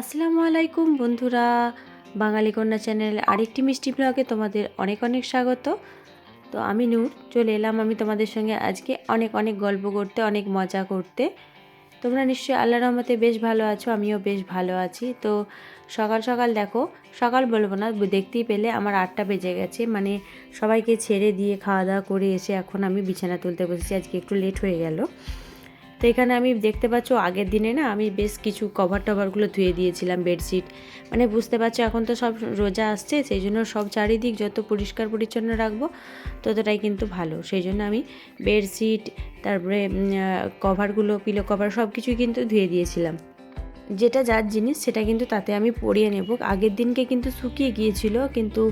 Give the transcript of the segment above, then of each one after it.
আসসালামু আলাইকুম বন্ধুরা। বাঙালি কন্যা চ্যানেল আরেকটি মিষ্টি ব্লগে তোমাদের অনেক অনেক স্বাগত। তো আমি নূর, চলে এলাম আমি তোমাদের সঙ্গে আজকে অনেক অনেক গল্প করতে, অনেক মজা করতে। তোমরা নিশ্চয়ই আল্লাহ রহমতে বেশ ভালো আছো, আমিও বেশ ভালো আছি। তো সকাল সকাল দেখো, সকাল বলব না, দেখতেই পেলে আমার আটটা বেজে গেছে মানে সবাইকে ছেড়ে দিয়ে খাওয়া দাওয়া করে এসে এখন আমি বিছানা তুলতে বসেছি, আজকে একটু লেট হয়ে গেল। তো এখানে আমি দেখতে পাচ্ছ আগের দিনে না আমি বেশ কিছু কভার টভারগুলো ধুয়ে দিয়েছিলাম বেডশিট মানে বুঝতে পারছ এখন তো সব রোজা আসছে, সেই জন্য সব চারিদিক যত পরিষ্কার পরিচ্ছন্ন রাখব, ততটাই কিন্তু ভালো। সেই জন্য আমি বেডশিট তারপরে কভারগুলো পিলো কভার সব কিছুই কিন্তু ধুয়ে দিয়েছিলাম। যেটা যার জিনিস সেটা কিন্তু তাতে আমি পরিয়ে নেব। আগের দিনকে কিন্তু শুকিয়ে গিয়েছিল, কিন্তু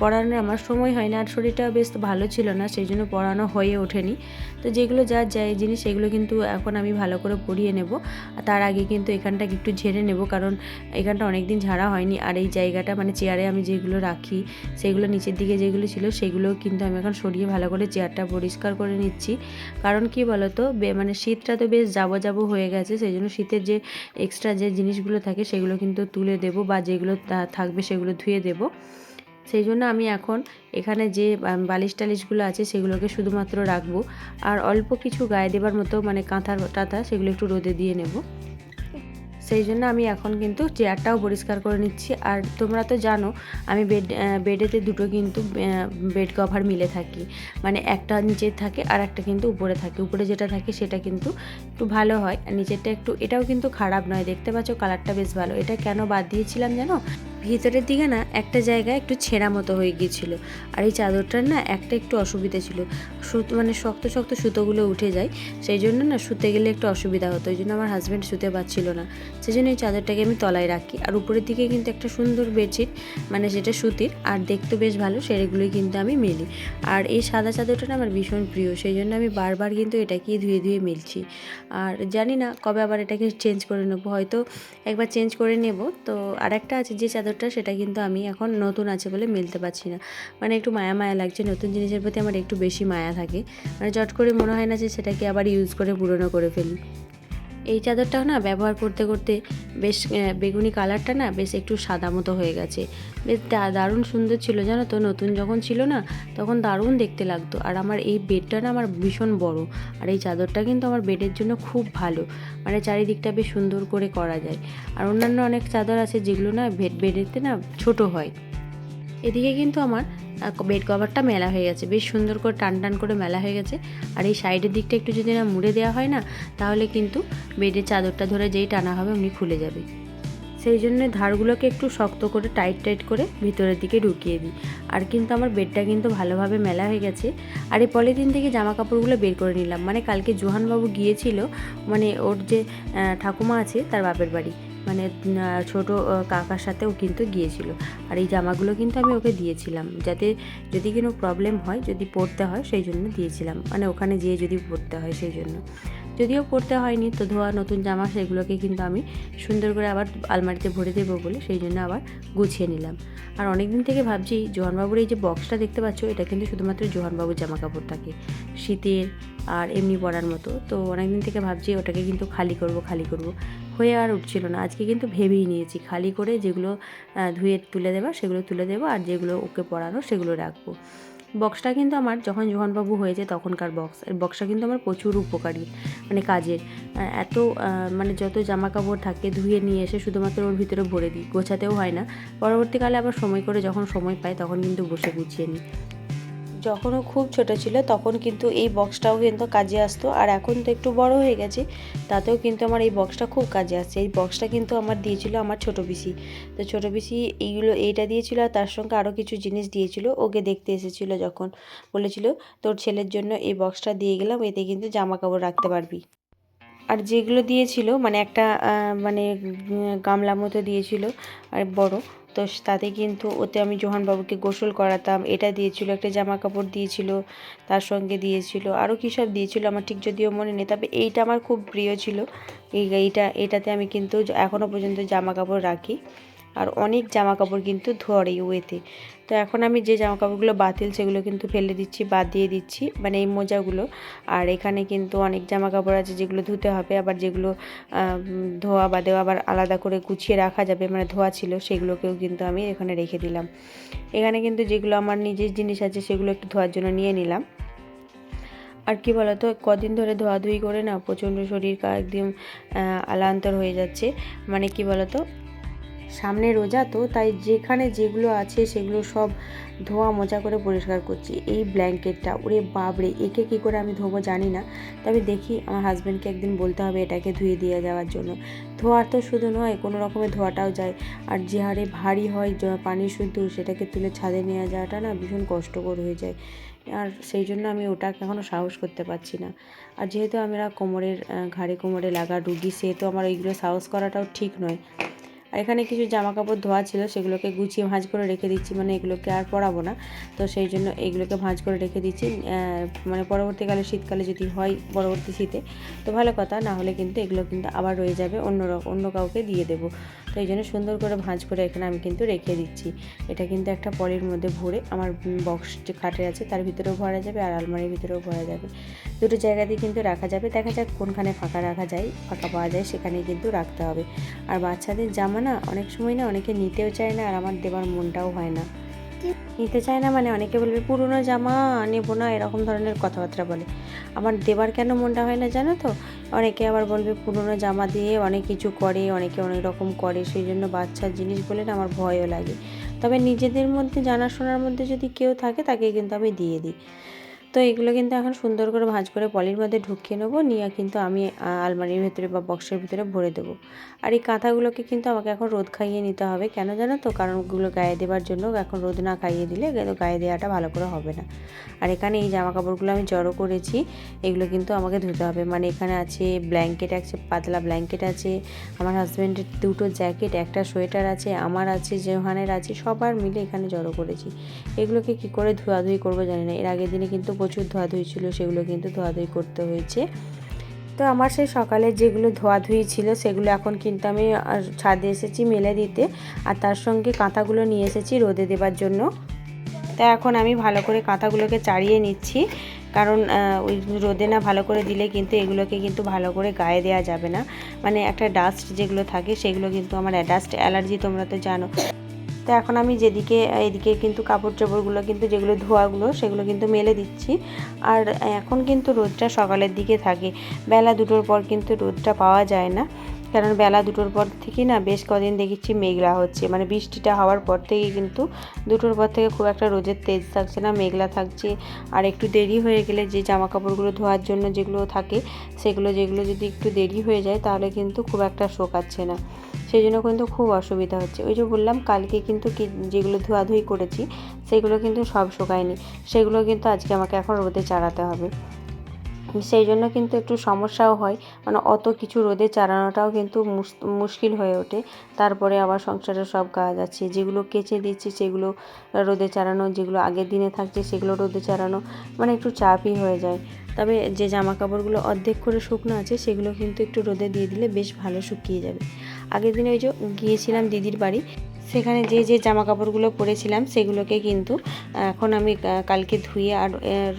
পড়ানোর আমার সময় হয় না আর শরীরটা বেশ ভালো ছিল না, সেই জন্য পড়ানো হয়ে ওঠেনি। তো যেগুলো যার যায় জিনিস সেগুলো কিন্তু এখন আমি ভালো করে পরিয়ে নেব। তার আগে কিন্তু এখানটা একটু ঝেড়ে নেব, কারণ এখানটা অনেক দিন ঝাড়া হয়নি। আর এই জায়গাটা মানে চেয়ারে আমি যেগুলো রাখি, সেগুলো নিচের দিকে যেগুলো ছিল, সেগুলো কিন্তু আমি এখন সরিয়ে ভালো করে চেয়ারটা পরিষ্কার করে নিচ্ছি। কারণ কি বলতো মানে শীতটা তো বেশ যাব যাব হয়ে গেছে, সেই জন্য শীতের যে এক্সট্রা যে জিনিসগুলো থাকে সেগুলো কিন্তু তুলে দেব বা যেগুলো থাকবে সেগুলো ধুয়ে দেব। সেই জন্য আমি এখন এখানে যে বালিশ টালিশগুলো আছে সেগুলোকে শুধুমাত্র রাখব। আর অল্প কিছু গায়ে দেবার মতো মানে কাঁথা, টাথা সেগুলো একটু রোদে দিয়ে নেব। সেই জন্য আমি এখন কিন্তু চেয়ারটাও পরিষ্কার করে নিচ্ছি। আর তোমরা তো জানো, আমি বেড বেডেতে দুটো কিন্তু বেড কভার মিলে থাকি। মানে একটা নিচে থাকে আর একটা কিন্তু উপরে থাকে। উপরে যেটা থাকে সেটা কিন্তু একটু ভালো হয়। আর নিচেরটা একটু, এটাও কিন্তু খারাপ নয়। দেখতে পাচ্ছ কালারটা বেশ ভালো। এটা কেন বাদ দিয়েছিলাম জানো? ভিতরের দিকে না একটা জায়গায় একটু ছেঁড়া মতো হয়ে গিয়েছিল। আর এই চাদরটার না একটা একটু অসুবিধা ছিল। সুতো মানে শক্ত শক্ত সুতোগুলো উঠে যায়। সেই জন্য না শুতে গেলে একটু অসুবিধা হতো। ওই জন্য আমার হাজব্যান্ড শুতে পারছিল না। সেই জন্য এই চাদরটাকে আমি তলায় রাখি। আর উপরের দিকে কিন্তু একটা সুন্দর বেডশিট মানে সেটা সুতির, আর দেখতে বেশ ভালো, সেগুলোই কিন্তু আমি মেলি। আর এই সাদা চাদরটা না আমার ভীষণ প্রিয় সেই জন্য আমি বারবার কিন্তু এটাকেই ধুয়ে ধুয়ে মিলছি। আর জানি না কবে আবার এটাকে চেঞ্জ করে নেব, হয়তো একবার চেঞ্জ করে নেব। তো আরেকটা আছে যে চাদরটা, সেটা কিন্তু আমি এখন নতুন আছে বলে মিলতে পারছি না। মানে একটু মায়া মায়া লাগছে, নতুন জিনিসের প্রতি আমার একটু বেশি মায়া থাকে। মানে চট করে মনে হয় না যে সেটাকে আবার ইউজ করে পুরনো করে ফেলি। এই চাদরটাও না ব্যবহার করতে করতে বেশ বেগুনি কালারটা না বেশ একটু সাদা মতো হয়ে গেছে। বেশ দারুণ সুন্দর ছিল জানো তো, নতুন যখন ছিল না তখন দারুণ দেখতে লাগতো। আর আমার এই বেডটা না আমার ভীষণ বড়, আর এই চাদরটা কিন্তু আমার বেডের জন্য খুব ভালো মানে চারিদিকটা বেশ সুন্দর করে করা যায়। আর অন্যান্য অনেক চাদর আছে যেগুলো না বেড বেডেতে না ছোট হয়। এদিকে কিন্তু আমার বেড কভারটা মেলা হয়ে গেছে। বেশ সুন্দর করে টান টান করে মেলা হয়ে গেছে। আর এই সাইডের দিকটা একটু যদি না মুড়ে দেওয়া হয় না, তাহলে কিন্তু বেডের চাদরটা ধরে যেই টানা হবে অমনি খুলে যাবে। সেই জন্য ধারগুলোকে একটু শক্ত করে টাইট টাইট করে ভিতরের দিকে ঢুকিয়ে দিই। আর কিন্তু আমার বেডটা কিন্তু ভালোভাবে মেলা হয়ে গেছে। আর এই পলিথিন থেকে জামা কাপড়গুলো বের করে নিলাম। মানে কালকে জোহানবাবু গিয়েছিল মানে ওর যে ঠাকুমা আছে তার বাপের বাড়ি। মানে ছোট কাকার সাথেও কিন্তু গিয়েছিল। আর এই জামাগুলো কিন্তু আমি ওকে দিয়েছিলাম। যাতে যদি কোনো প্রবলেম হয়, যদি পড়তে হয়, সেই জন্য দিয়েছিলাম। মানে ওখানে যেয়ে যদি পড়তে হয়, সেই জন্য। যদিও পড়তে হয়নি, তো ধোয়া, নতুন জামা সেগুলোকে কিন্তু আমি সুন্দর করে আবার আলমারিতে ভরে দেবো বলে সেই জন্য আবার গুছিয়ে নিলাম। আর অনেক দিন থেকে ভাবছি, জোহানবাবুর এই যে বক্সটা দেখতে পাচ্ছ, এটা কিন্তু শুধুমাত্র জোহানবাবুর জামা কাপড় থাকে। শীতের আর এমনি পরার মতো। তো অনেক দিন থেকে ভাবছি, ওটাকে কিন্তু খালি করব খালি করব। হয়ে আর উঠছিল না। আজকে কিন্তু ভেবেই নিয়েছি, খালি করে যেগুলো ধুয়ে তুলে দেবা, সেগুলো তুলে দেবো, আর যেগুলো ওকে পরানো সেগুলো রাখব। বক্সটা কিন্তু আমার যখন জোহানবাবু হয়েছে তখনকার বক্স। এর বক্সটা কিন্তু আমার প্রচুর উপকারী মানে কাজের। এত মানে যত জামা কাপড় থাকে ধুয়ে নিয়ে এসে শুধুমাত্র ওর ভিতরে ভরে দিই, গোছাতেও হয় না। পরবর্তীকালে আবার সময় করে যখন সময় পাই তখন কিন্তু বসে গুছিয়ে নিই। যখন ও খুব ছোট ছিল, তখন কিন্তু এই বক্সটাও কিন্তু কাজে আসতো। আর এখন তো একটু বড় হয়ে গেছে, তাতেও কিন্তু আমার এই বক্সটা খুব কাজে আসছে। এই বক্সটা কিন্তু আমার দিয়েছিল আমার ছোট পিসি। তো ছোট পিসি এইগুলো, এইটা দিয়েছিল আর তার সঙ্গে আরও কিছু জিনিস দিয়েছিল। ওকে দেখতে এসেছিল যখন, বলেছিল, তোর ছেলের জন্য এই বক্সটা দিয়ে গেলাম, এতে কিন্তু জামা কাপড় রাখতে পারবি। আর যেগুলো দিয়েছিল মানে একটা মানে গামলা মতো দিয়েছিল, আর বড় তো তাতে কিন্তু ওতে আমি জোহানবাবুকে গোসল করাতাম। এটা দিয়েছিল, একটা জামা কাপড় দিয়েছিল, তার সঙ্গে দিয়েছিল আরও কী সব দিয়েছিল আমার ঠিক যদিও মনে নেই। তবে এইটা আমার খুব প্রিয় ছিল। এই এইটা, এটাতে আমি কিন্তু এখনও পর্যন্ত জামা কাপড় রাখি। আর অনেক জামা কাপড় কিন্তু ধোয়ার এই ওয়েতে। তো এখন আমি যে জামা কাপড়গুলো বাতিল, সেগুলো কিন্তু ফেলে দিচ্ছি, বাদ দিয়ে দিচ্ছি মানে এই মোজাগুলো। আর এখানে কিন্তু অনেক জামা কাপড় আছে যেগুলো ধুতে হবে, আবার যেগুলো ধোয়া বা দেওয়া আবার আলাদা করে গুছিয়ে রাখা যাবে মানে ধোয়া ছিল, সেগুলোকেও কিন্তু আমি এখানে রেখে দিলাম। এখানে কিন্তু যেগুলো আমার নিজের জিনিস আছে, সেগুলো একটু ধোয়ার জন্য নিয়ে নিলাম। আর কি বলতো, কদিন ধরে ধোয়াধুয়ি করে না, প্রচণ্ড শরীর একদম আলান্তর হয়ে যাচ্ছে। মানে কি বলতো সামনে রোজা তো, তাই যেখানে যেগুলো আছে সেগুলো সব ধোয়া মোজা করে পরিষ্কার করছি। এই ব্ল্যাঙ্কেটটা, ওরে বাবরে একে কি করে আমি ধোবো জানি না। তবে দেখি আমার হাজব্যান্ডকে একদিন বলতে হবে এটাকে ধুয়ে দিয়ে যাওয়ার জন্য। ধোয়ার তো শুধু নয়, কোনো রকমের ধোয়াটাও যায়। আর যে হারে ভারী হয় পানি শুদ্ধ, সেটাকে তুলে ছাদে নিয়ে যাওয়াটা না ভীষণ কষ্টকর হয়ে যায়। আর সেই জন্য আমি ওটাকে এখনও সাহস করতে পারছি না। আর যেহেতু আমরা কোমরের ঘাড়ে কোমরে লাগা রুগী সেহেতু আমার ওইগুলো সাহস করাটাও ঠিক নয়। আর এখানে কিছু জামা কাপড় ধোয়া ছিল, সেগুলোকে গুছিয়ে ভাঁজ করে রেখে দিচ্ছি মানে এগুলোকে আর পরাবো না। তো সেই জন্য এগুলোকে ভাঁজ করে রেখে দিচ্ছি। মানে পরবর্তীকালে, শীতকালে যদি হয় পরবর্তী শীতে, তো ভালো কথা, না হলে কিন্তু এগুলো কিন্তু আবার রয়ে যাবে, অন্য অন্য কাউকে দিয়ে দেবো। তো এই জন্য সুন্দর করে ভাঁজ করে এখানে আমি কিন্তু রেখে দিচ্ছি। এটা কিন্তু একটা পলির মধ্যে ভরে আমার বক্স যে খাটে আছে তার ভিতরেও ভরা যাবে আর আলমারির ভিতরেও ভরা যাবে। দুটো জায়গাতেই কিন্তু রাখা যাবে। দেখা যাক কোনখানে ফাঁকা রাখা যায়, ফাঁকা পাওয়া যায় সেখানে কিন্তু রাখতে হবে। আর বাচ্চাদের জামা না অনেক সময় না অনেকে নিতেও চায় না আর আমার দেবার মনটাও হয় না। নিতে চায় না মানে অনেকে বলবে, পুরনো জামা নেব না। এরকম ধরনের কথাবার্তা বলে। আমার দেবার কেন মনটা হয় না জানো তো? অনেকে আবার বলবে, পুরনো জামা দিয়ে অনেক কিছু করে, অনেকে অনেক রকম করে। সেই জন্য বাচ্চার জিনিস বলে না আমার ভয়ও লাগে। তবে নিজেদের মধ্যে, জানাশোনার মধ্যে যদি কেউ থাকে তাকে কিন্তু আমি দিয়ে দিই। তো এগুলো কিন্তু এখন সুন্দর করে ভাঁজ করে পলির মধ্যে ঢুকিয়ে নেব, নিয়ে কিন্তু আমি আলমারির ভেতরে বা বক্সের ভিতরে ভরে দেবো। আর এই কাঁথাগুলোকে কিন্তু আমাকে এখন রোদ খাইয়ে নিতে হবে। কেন জানো তো? কারণ ওগুলো গায়ে দেওয়ার জন্য এখন রোদ না খাইয়ে দিলে গায়ে দেওয়াটা ভালো করে হবে না। আর এখানে এই জামা কাপড়গুলো আমি জড়ো করেছি, এগুলো কিন্তু আমাকে ধুতে হবে। মানে এখানে আছে ব্ল্যাঙ্কেট, আছে পাতলা ব্ল্যাঙ্কেট আছে, আমার হাজব্যান্ডের দুটো জ্যাকেট, একটা সোয়েটার আছে, আমার আছে জেহানের আছে, সবার মিলে এখানে জড়ো করেছি। এগুলোকে কি করে ধোয়াধুয়ি করব জানি না। এর আগের দিনে কিন্তু প্রচুর ধোয়াধুয়ি ছিল, সেগুলো কিন্তু ধোয়াধুয়ি করতে হয়েছে। তো আমার সেই সকালে যেগুলো ধোয়াধুয়ি ছিল, সেগুলো এখন কিন্তু আমি ছাদে এসেছি মেলে দিতে, আর তার সঙ্গে কাঁথাগুলো নিয়ে এসেছি রোদে দেবার জন্য। তা এখন আমি ভালো করে কাঁথাগুলোকে চাড়িয়ে নিচ্ছি, কারণ ওই রোদে না ভালো করে দিলে কিন্তু এগুলোকে কিন্তু ভালো করে গায়ে দেওয়া যাবে না। মানে একটা ডাস্ট যেগুলো থাকে, সেগুলো কিন্তু আমার ডাস্ট অ্যালার্জি তোমরা তো জানো। তো এখন আমি যেদিকে এদিকে কিন্তু কাপড় চোপড়গুলো কিন্তু যেগুলো ধোয়াগুলো সেগুলো কিন্তু মেলে দিচ্ছি। আর এখন কিন্তু রোদটা সকালের দিকে থাকে। বেলা দুটোর পর কিন্তু রোদটা পাওয়া যায় না। কারণ বেলা দুটোর পর থেকে না বেশ কদিন দেখেছি মেঘলা হচ্ছে। মানে বৃষ্টিটা হওয়ার পর থেকেই কিন্তু দুটোর পর থেকে খুব একটা রোদের তেজ থাকছে না, মেঘলা থাকছে। আর একটু দেরি হয়ে গেলে যে জামা কাপড়গুলো ধোয়ার জন্য যেগুলো থাকে, সেগুলো যেগুলো যদি একটু দেরি হয়ে যায় তাহলে কিন্তু খুব একটা শোকাচ্ছে না। সেই জন্য কিন্তু খুব অসুবিধা হচ্ছে। ওই যে বললাম, কালকে কিন্তু যেগুলো ধোয়াধুয়ি করেছি, সেগুলো কিন্তু সব শুকায়নি। সেগুলো কিন্তু আজকে আমাকে এখন রোদে চাড়াতে হবে। সেই জন্য কিন্তু একটু সমস্যাও হয়। মানে অত কিছু রোদে চালানোটাও কিন্তু মুশকিল হয়ে ওঠে। তারপরে আবার সংসারের সব কাজ আছে। যেগুলো কেচে দিচ্ছি, সেগুলো রোদে চালানো যেগুলো আগের দিনে থাকছে, সেগুলো রোদে চালানো মানে একটু চাপই হয়ে যায়। তবে যে জামা কাপড়গুলো অর্ধেক করে শুকনো আছে, সেগুলো কিন্তু একটু রোদে দিয়ে দিলে বেশ ভালো শুকিয়ে যাবে। আগের দিন ওই যে গিয়েছিলাম দিদির বাড়ি, সেখানে যে যে জামা কাপড়গুলো পরেছিলাম সেগুলোকে কিন্তু এখন আমি কালকে ধুয়ে আর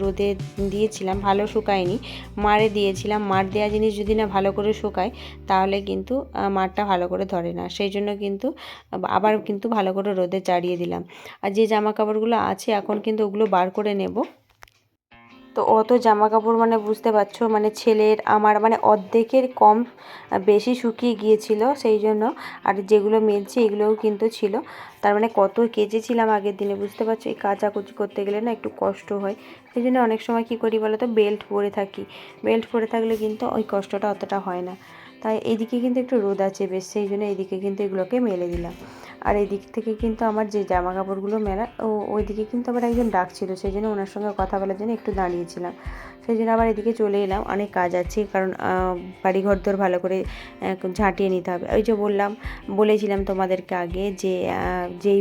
রোদে দিয়েছিলাম, ভালো শুকায়নি। মারে দিয়েছিলাম, মার দেওয়া জিনিস যদি না ভালো করে শুকায়, তাহলে কিন্তু মারটা ভালো করে ধরে না। সেই জন্য কিন্তু, আবার কিন্তু ভালো করে রোদে চাড়িয়ে দিলাম। আর যে জামা কাপড়গুলো আছে, এখন কিন্তু ওগুলো বার করে নেব। তো অত জামা কাপড় মানে বুঝতে পারছ মানে ছেলের আমার মানে অর্ধেকের কম বেশি শুকিয়ে গিয়েছিল সেই জন্য। আর যেগুলো মেলছে এগুলোও কিন্তু ছিল। তার মানে কত কেচেছিলাম আগের দিনে, বুঝতে পারছ? এই কাচাকুচি করতে গেলে না একটু কষ্ট হয়। সেই জন্য অনেক সময় কী করি বলো তো বেল্ট পরে থাকি। বেল্ট পরে থাকলে কিন্তু ওই কষ্টটা অতটা হয় না। তাই এইদিকে কিন্তু একটু রোদ আছে বেশ, সেই জন্য এইদিকে কিন্তু এগুলোকে মেলে দিলাম। আর এই দিক থেকে কিন্তু আমার যে জামা কাপড়গুলো মেলা, ও ওইদিকে কিন্তু আবার একজন ডাকছিল, সেই জন্য ওনার সঙ্গে কথা বলার জন্য একটু দাঁড়িয়েছিলাম। সেই জন্য আবার এদিকে চলে এলাম। অনেক কাজ আছে, কারণ বাড়িঘর দর ভালো করে ঝাঁটিয়ে নিতে হবে। ওই যে বললাম, বলেছিলাম তোমাদেরকে আগে যে যেই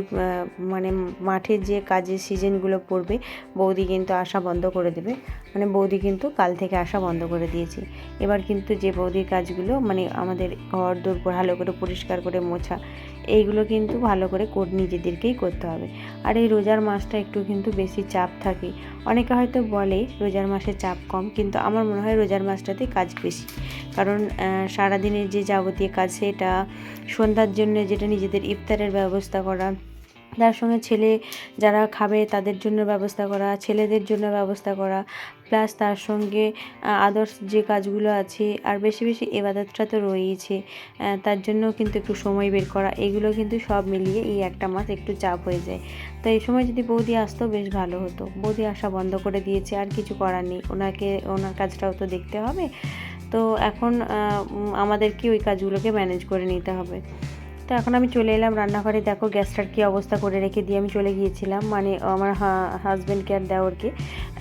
মানে মাঠের যে কাজের সিজনগুলো পড়বে, বৌদি কিন্তু আসা বন্ধ করে দেবে। মানে বৌদি কিন্তু কাল থেকে আসা বন্ধ করে দিয়েছি। এবার কিন্তু যে বৌদির কাজগুলো মানে আমাদের ঘর দোর ভালো করে পরিষ্কার করে মোছা এইগুলো কিন্তু ভালো করে নিজেদেরকেই করতে হবে। আর এই রোজার মাসটা একটু কিন্তু বেশি চাপ থাকে। অনেকে হয়তো বলে রোজার মাসে চাপ কম, কিন্তু আমার মনে হয় রোজার মাসটাতে কাজ বেশি। কারণ সারাদিনের যে যাবতীয় কাজ সেটা, সন্ধ্যার জন্য যেটা নিজেদের ইফতারের ব্যবস্থা করা, তার সঙ্গে ছেলে যারা খাবে তাদের জন্য ব্যবস্থা করা, ছেলেদের জন্য ব্যবস্থা করা প্লাস তার সঙ্গে আদার্স যে কাজগুলো আছে, আর বেশি বেশি এবাদতটা তো রয়েইছে তার জন্য কিন্তু একটু সময় বের করা, এগুলো কিন্তু সব মিলিয়ে এই একটা মাস একটু চাপ হয়ে যায়। তো এই সময় যদি বৌদি আসতো বেশ ভালো হতো। বৌদি আসা বন্ধ করে দিয়েছে, আর কিছু করার নেই। ওনাকে, ওনার কাজটাও তো দেখতে হবে। তো এখন আমাদেরকে ওই কাজগুলোকে ম্যানেজ করে নিতে হবে। তো এখন আমি চলে এলাম রান্নাঘরে। দেখো গ্যাসটার কী অবস্থা করে রেখে দিয়ে আমি চলে গিয়েছিলাম। মানে আমার হাজব্যান্ডকে আর দেওরকে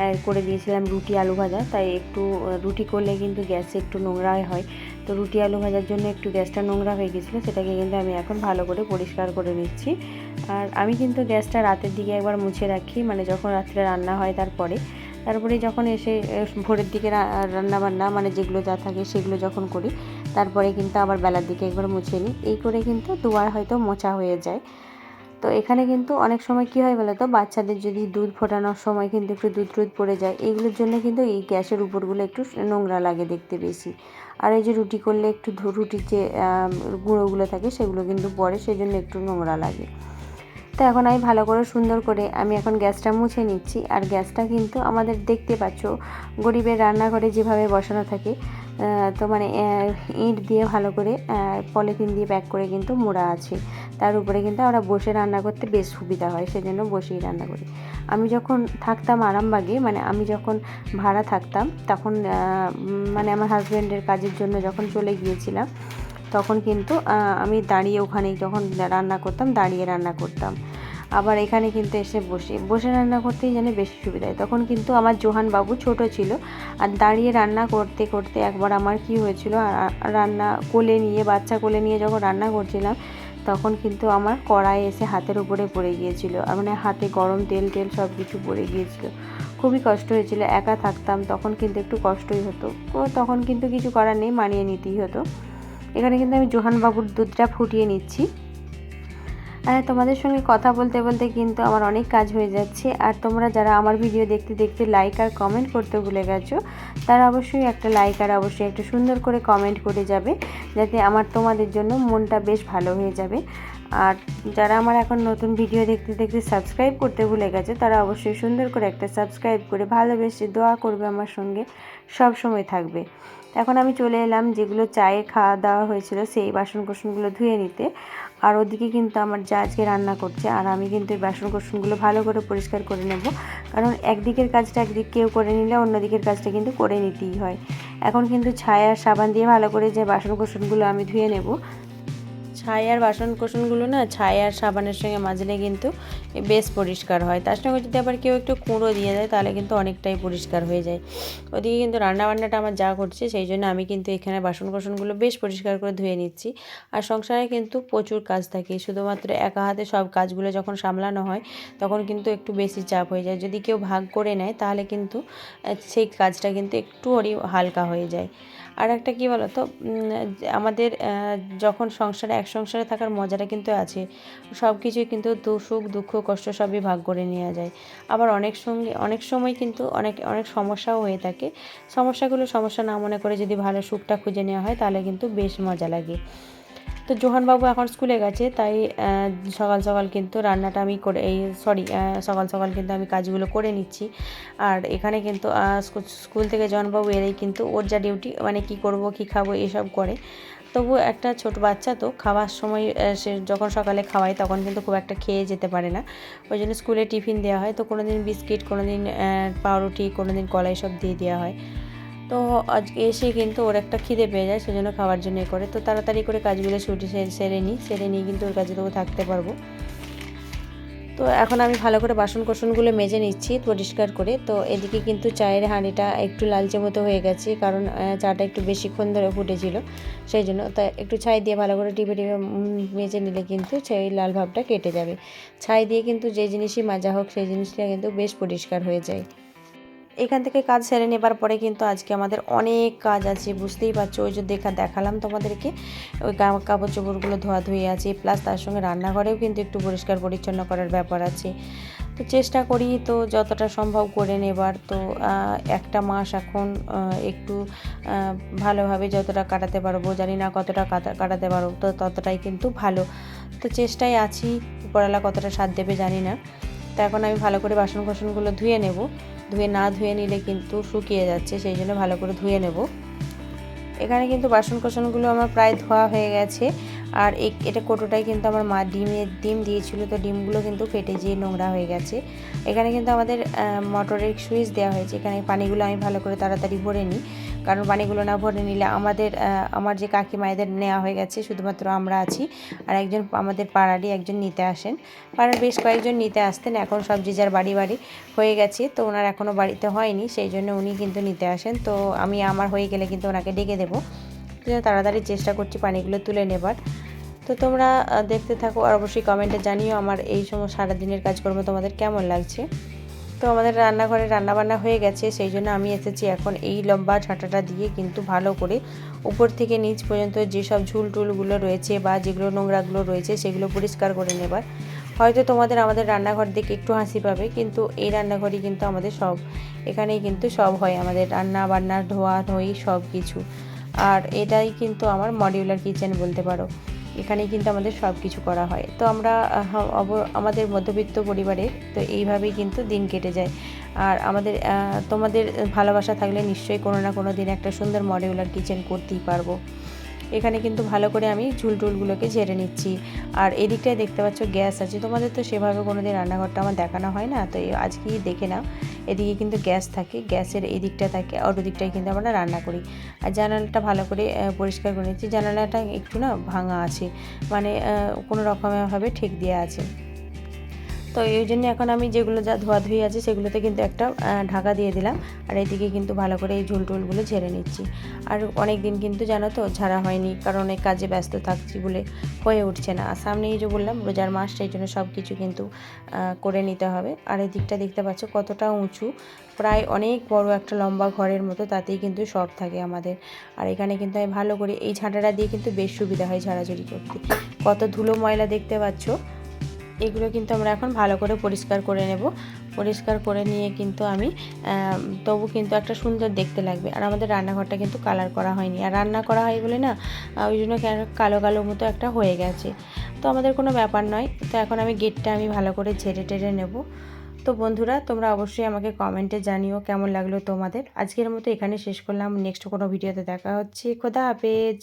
আহ, করে দিয়েছিলাম রুটি আলু ভাজা। তাই একটু রুটি করলে কিন্তু গ্যাসে একটু নোংরাই হয়। তো রুটি আলু ভাজার জন্য একটু গ্যাসটা নোংরা হয়ে গেছিল সেটাকে কিন্তু আমি এখন ভালো করে পরিষ্কার করে নিচ্ছি। আর আমি কিন্তু গ্যাসটা রাতের দিকে একবার মুছে রাখি। মানে যখন রাত্রে রান্না হয় তারপরে। তারপরে যখন এসে ভোরের দিকে রান্না বান্না মানে যেগুলো যা থাকে সেগুলো যখন করি তারপরে কিন্তু আবার বেলার দিকে একবার মুছে নিই। এই করে কিন্তু দুবার হয়তো মোছা হয়ে যায়। তো এখানে কিন্তু অনেক সময় কী হয় বলো তো বাচ্চাদের যদি দুধ ফোটানোর সময় কিন্তু একটু দুধ টুধ পড়ে যায় এইগুলোর জন্য কিন্তু এই গ্যাসের উপরগুলো একটু নোংরা লাগে দেখতে বেশি। আর এই যে রুটি করলে একটু রুটির যে গুঁড়োগুলো থাকে সেগুলো কিন্তু পড়ে সেই জন্য একটু নোংরা লাগে। তো এখন আমি ভালো করে সুন্দর করে আমি এখন গ্যাসটা মুছে নিচ্ছি। আর গ্যাসটা কিন্তু আমাদের দেখতে পাচ্ছ, গরিবের রান্নাঘরে যেভাবে বসানো থাকে তো মানে ইঁট দিয়ে ভালো করে পলিথিন দিয়ে প্যাক করে কিন্তু মোড়া আছে। তার উপরে কিন্তু আমরা বসে রান্না করতে বেশ সুবিধা হয়, সেজন্য বসেই রান্না করি। আমি যখন থাকতাম আরামবাগে মানে আমি যখন ভাড়া থাকতাম, তখন মানে আমার হাজব্যান্ডের কাজের জন্য যখন চলে গিয়েছিলাম, তখন কিন্তু আমি দাঁড়িয়ে ওখানেই যখন রান্না করতাম, দাঁড়িয়ে রান্না করতাম। আবার এখানে কিন্তু এসে বসে বসে রান্না করতেই যেন বেশি সুবিধা হয়। তখন কিন্তু আমার জোহান বাবু ছোট ছিল আর দাঁড়িয়ে রান্না করতে করতে একবার আমার কি হয়েছিল রান্না কোলে নিয়ে, বাচ্চা কোলে নিয়ে যখন রান্না করছিলাম, তখন কিন্তু আমার কড়াই এসে হাতের উপরে পড়ে গিয়েছিল। মানে হাতে গরম তেল টেল সব কিছু পড়ে গিয়েছিল। খুবই কষ্ট হয়েছিল, একা থাকতাম, তখন কিন্তু একটু কষ্টই হতো। তখন কিন্তু কিছু করার নেই, মানিয়ে নিতেই হতো। এখানে কিন্তু আমি জোহান বাবুর দুধটা ফুটিয়ে নিচ্ছি। তোমাদের সঙ্গে কথা বলতে বলতে কিন্তু আমার অনেক কাজ হয়ে যাচ্ছে। আর তোমরা যারা আমার ভিডিও দেখতে দেখতে লাইক আর কমেন্ট করতে ভুলে গেছো, তারা অবশ্যই একটা লাইক আর অবশ্যই একটা সুন্দর করে কমেন্ট করে যাবে, যাতে আমার তোমাদের জন্য মনটা বেশ ভালো হয়ে যাবে। আর যারা আমার এখন নতুন ভিডিও দেখতে দেখতে সাবস্ক্রাইব করতে ভুলে গেছে, তারা অবশ্যই সুন্দর করে একটা সাবস্ক্রাইব করে ভালোবেসে দোয়া করবে আমার সঙ্গে। সব সময় থাকবে। এখন আমি চলে এলাম যেগুলো চায়ে খাওয়া দাওয়া হয়েছিল সেই বাসন কোসনগুলো ধুয়ে নিতে। আর ওদিকে কিন্তু আমার যা আজকে রান্না করছে, আর আমি কিন্তু এই বাসন কোসনগুলো ভালো করে পরিষ্কার করে নেব। কারণ একদিকের কাজটা একদিক কেউ করে নিলে অন্যদিকের কাজটা কিন্তু করে নিতেই হয়। এখন কিন্তু ছায়া সাবান দিয়ে ভালো করে যে বাসন কোসনগুলো আমি ধুয়ে নেব ছাই আর বাসন কোসনগুলো না, ছাই আর সাবানের সঙ্গে মাজলে কিন্তু বেশ পরিষ্কার হয়। তার সঙ্গে যদি আবার কেউ একটু কুঁড়ো দিয়ে দেয়, তাহলে কিন্তু অনেকটাই পরিষ্কার হয়ে যায়। ওদিকে কিন্তু রান্নাবান্নাটা আমার যা করছে, সেই জন্য আমি কিন্তু এখানে বাসন কোসনগুলো বেশ পরিষ্কার করে ধুয়ে নিচ্ছি। আর সংসারে কিন্তু প্রচুর কাজ থাকে, শুধুমাত্র একা হাতে সব কাজগুলো যখন সামলানো হয়, তখন কিন্তু একটু বেশি চাপ হয়ে যায়। যদি কেউ ভাগ করে নেয়, তাহলে কিন্তু সেই কাজটা কিন্তু একটু হালকা হয়ে যায়। আর একটা কী বলো তো আমাদের যখন সংসারে এক সংসারে থাকার মজাটা কিন্তু আছে। সব কিছুই কিন্তু সুখ, দুঃখ, কষ্ট সবই ভাগ করে নেওয়া যায়। আবার অনেক সঙ্গে, অনেক সময় কিন্তু অনেক অনেক সমস্যাও হয়ে থাকে। সমস্যাগুলো সমস্যা না মনে করে যদি ভালো সুখটা খুঁজে নেওয়া হয়, তাহলে কিন্তু বেশ মজা লাগে। তো জোহানবাবু এখন স্কুলে গেছে, তাই সকাল সকাল কিন্তু রান্নাটা আমি করে, এই সরি সকাল সকাল কিন্তু আমি কাজগুলো করে নিচ্ছি। আর এখানে কিন্তু স্কুল থেকে জোহানবাবু এলেই কিন্তু ওর যা ডিউটি মানে কি করব, কি খাব, এসব করে। তবু একটা ছোট বাচ্চা তো খাওয়ার সময় সে যখন সকালে খাওয়াই তখন কিন্তু খুব একটা খেয়ে যেতে পারে না। ওই জন্য স্কুলে টিফিন দেওয়া হয়। তো কোনো দিন বিস্কিট কোনো দিন পাউরুটি কোনো দিন কলাই সব দিয়ে দেওয়া হয়। তো আজকে এসে কিন্তু ওর একটা খিদে পেয়ে যায়, সেজন্য খাওয়ার জন্য করে। তো তাড়াতাড়ি করে কাজগুলো ছুটি সেরে নিই। সেরে নিয়ে কিন্তু ওর কাছে তবু থাকতে পারব। তো এখন আমি ভালো করে বাসন কোসনগুলো মেজে নিচ্ছি পরিষ্কার করে। তো এদিকে কিন্তু চায়ের হাঁড়িটা একটু লালচে মতো হয়ে গেছে কারণ চাটা একটু বেশিক্ষণ ধরে ফুটেছিল। সেই জন্য তা একটু ছাই দিয়ে ভালো করে টিপে টিপে মেজে নিলে কিন্তু সেই লাল ভাবটা কেটে যাবে। ছাই দিয়ে কিন্তু যে জিনিসই মাজা হোক সেই জিনিসটা কিন্তু বেশ পরিষ্কার হয়ে যায়। এখান থেকে কাজ সেরে নেবার পরে কিন্তু আজকে আমাদের অনেক কাজ আছে, বুঝতেই পারছ? ওই যে দেখা, দেখালাম তোমাদেরকে। ওই কাপড় চোপড়গুলো ধোয়া ধুয়ে আছে প্লাস তার সঙ্গে রান্নাঘরেও কিন্তু একটু পরিষ্কার পরিচ্ছন্ন করার ব্যাপার আছে। তো চেষ্টা করি তো যতটা সম্ভব করে নেবার। তো একটা মাস এখন একটু ভালোভাবে যতটা কাটাতে পারব, জানি না কতটা কাটা- কাটাতে পারব, তো ততটাই কিন্তু ভালো। তো চেষ্টায় আছি, উপরওয়ালা কতটা সাথ দেবে জানি না। তো এখন আমি ভালো করে বাসন কোসনগুলো ধুয়ে নেব। ধুয়ে না ধুয়ে নিলে কিন্তু শুকিয়ে যাচ্ছে, সেই জন্য ভালো করে ধুয়ে নেব। এখানে কিন্তু বাসন কোসনগুলো আমার প্রায় ধোয়া হয়ে গেছে। আর এটা কোটোটাই কিন্তু আমার মা ডিমের ডিম দিয়েছিল, তো ডিমগুলো কিন্তু ফেটে যেয়ে নোংরা হয়ে গেছে। এখানে কিন্তু আমাদের মোটরের সুইচ দেওয়া হয়েছে। এখানে পানিগুলো আমি ভালো করে তাড়াতাড়ি ভরে নিই। কারণ পানিগুলো না ভরে নিলে আমাদের আমার যে কাকিমা এদের নেওয়া হয়ে গেছে, শুধুমাত্র আমরা আছি। আর একজন আমাদের পাড়ারই একজন নিতে আসেন। পাড়ার বেশ কয়েকজন নিতে আসতেন, এখন সব যে যার বাড়ি বাড়ি হয়ে গেছে, তো ওনার এখনও বাড়িতে হয়নি, সেই জন্য উনি কিন্তু নিতে আসেন। তো আমি আমার হয়ে গেলে কিন্তু ওনাকে ডেকে দেবো। তাড়াতাড়ি চেষ্টা করছি পানিগুলো তুলে নেবার। তো তোমরা দেখতে থাকো আর অবশ্যই কমেন্টে জানিও আমার এই সময় সারাদিনের কাজকর্ম তোমাদের কেমন লাগছে। তো আমাদের রান্নাঘরে রান্নাবান্না হয়ে গেছে, সেই জন্য আমি এসেছি এখন এই লম্বা ছাঁটাটা দিয়ে কিন্তু ভালো করে উপর থেকে নিচ পর্যন্ত যেসব ঝুল টুলগুলো রয়েছে বা যেগুলো নোংরাগুলো রয়েছে সেগুলো পরিষ্কার করে নেবার। হয়তো তোমাদের আমাদের রান্নাঘর দেখে একটু হাসি পাবে, কিন্তু এই রান্নাঘরই কিন্তু আমাদের সব, এখানেই কিন্তু সব হয় আমাদের রান্না বান্না ধোয়া ধোয়ি সব কিছু আর এটাই কিন্তু আমার মডিউলার কিচেন বলতে পারো। এখানেই কিন্তু আমাদের সব কিছু করা হয়। তো আমরা আমাদের মধ্যবিত্ত পরিবারে তো এইভাবেই কিন্তু দিন কেটে যায়। আর আমাদের তোমাদের ভালোবাসা থাকলে নিশ্চয়ই কোনো না কোনো দিন একটা সুন্দর মডিউলার কিচেন করতেই পারব। এখানে কিন্তু ভালো করে আমি ঝুল টুলগুলোকে ঝেড়ে নিচ্ছি। আর এদিকটায় দেখতে পাচ্ছ গ্যাস আছে। তোমাদের তো সেভাবে কোনো দিন রান্নাঘরটা আমার দেখানো হয় না, তো আজকেই দেখে নাও। এদিকে কিন্তু গ্যাস থাকে, গ্যাসের এদিকটা দিকটা থাকে, আর ওদিকটায় কিন্তু আমরা রান্না করি। আর জানালাটা ভালো করে পরিষ্কার করে নিচ্ছি। জানালাটা একটু না ভাঙা আছে মানে কোনো রকমভাবে ঠিক দেওয়া আছে। তো এই জন্য এখন আমি যেগুলো যা ধোয়াধুয়ি আছে সেগুলোতে কিন্তু একটা ঢাকা দিয়ে দিলাম। আর এইদিকে কিন্তু ভালো করে এই ঝুল টুলগুলো ঝেড়ে নিচ্ছি। আর অনেক দিন কিন্তু জানো তো ঝাড়া হয়নি, কারণ অনেক কাজে ব্যস্ত থাকছি বলে হয়ে উঠছে না। আর সামনে এই যে বললাম, রোজার মাস, সেই জন্য সব কিছু কিন্তু করে নিতে হবে। আর এই দিকটা দেখতে পাচ্ছ কতটা উঁচু। প্রায় অনেক বড় একটা লম্বা ঘরের মতো, তাতেই কিন্তু সব থাকে আমাদের। আর এখানে কিন্তু আমি ভালো করে এই ঝাঁটাটা দিয়ে কিন্তু বেশ সুবিধা হয় ঝাড়াঝুড়ি করতে। কত ধুলো ময়লা দেখতে পাচ্ছ। এগুলো কিন্তু আমরা এখন ভালো করে পরিষ্কার করে নেব। পরিষ্কার করে নিয়ে কিন্তু আমি তবু কিন্তু একটা সুন্দর দেখতে লাগবে। আর আমাদের রান্নাঘরটা কিন্তু কালার করা হয়নি। আর রান্না করা হয় বলে না ওই জন্য কালো কালো মতো একটা হয়ে গেছে। তো আমাদের কোনো ব্যাপার নয়। তো এখন আমি গেটটা আমি ভালো করে ঝেড়ে টেড়ে নেব। তো বন্ধুরা, তোমরা অবশ্যই আমাকে কমেন্টে জানিও কেমন লাগল তোমাদের। আজকের মতো এখানে শেষ করলাম। নেক্সট কোনো ভিডিওতে দেখা হচ্ছে। খোদা হাফেজ।